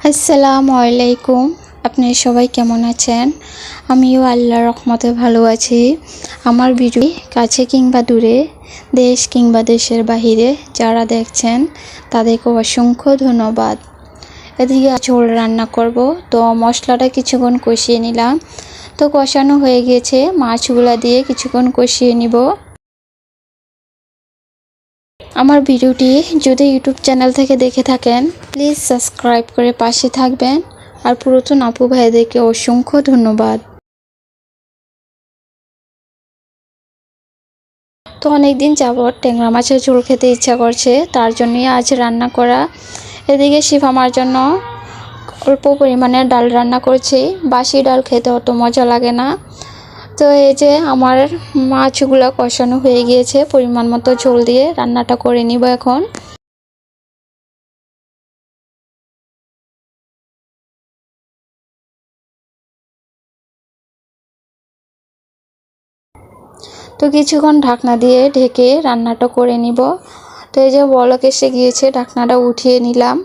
আসসালামু আলাইকুম। আপনি সবাই কেমন আছেন? আমিও আল্লাহর রহমতে ভালো আছি। আমার ভিডিও কাছে কিংবা দূরে, দেশ কিংবা দেশের বাহিরে যারা দেখছেন, তাদেরকে অসংখ্য ধন্যবাদ। এদিকে ঝোল রান্না করব, তো মশলাটা কিছুক্ষণ কষিয়ে নিলাম। তো কষানো হয়ে গিয়েছে মাছগুলা দিয়ে কিছুক্ষণ কষিয়ে নিব। আমার ভিডিওটি যদি ইউটিউব চ্যানেল থেকে দেখে থাকেন প্লিজ সাবস্ক্রাইব করে পাশে থাকবেন। আর পুরাতন আপু ভাইদেরকে অসংখ্য ধন্যবাদ। তো অনেক দিন যাবৎ ট্যাংরা মাছের ঝোল খেতে ইচ্ছা করছে, তার জন্যই আজ রান্না করা। এদিকে শিফামার জন্য অল্প পরিমাণে ডাল রান্না করছি। বাসি ডাল খেতে অত মজা লাগে না। তো এই যে আমার মাছগুলো কষানো হয়ে গিয়েছে, পরিমাণ মতো ঝোল দিয়ে রান্নাটা করে নিব এখন। তো কিছুক্ষণ ঢাকনা দিয়ে ঢেকে রান্নাটা করে নিব। তো এই যে বলক এসে গিয়েছে, ঢাকনাটা উঠিয়ে নিলাম।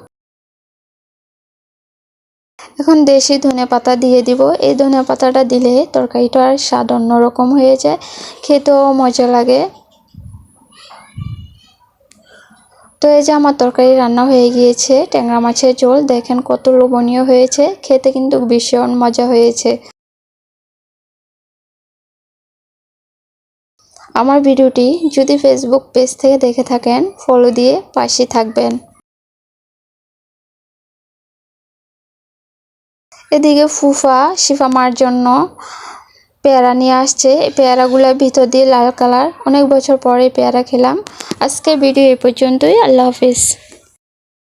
এখন দেশি ধনে পাতা দিয়ে দিব। এই ধনে পাতাটা দিলে তরকারিটার স্বাদ অন্যরকম হয়ে যায়। খেতেও মজা লাগে। তো এই যে আমার তরকারি রান্না হয়ে গিয়েছে, ট্যাংরা মাছের ঝোল, দেখেন কত লোভনীয় হয়েছে। খেতে কিন্তু ভীষণ মজা হয়েছে। আমার ভিডিওটি যদি ফেসবুক পেজ থেকে দেখে থাকেন ফলো দিয়ে পাশে থাকবেন। এদিকে ফুফা শিফা মার জন্য পেয়ারা নিয়ে আসছে। এই পেয়ারাগুলোর ভিতর দিয়ে লাল কালার। অনেক বছর পরে পেয়ারা খেলাম। আজকে ভিডিও এ পর্যন্তই। আল্লাহ হাফিজ।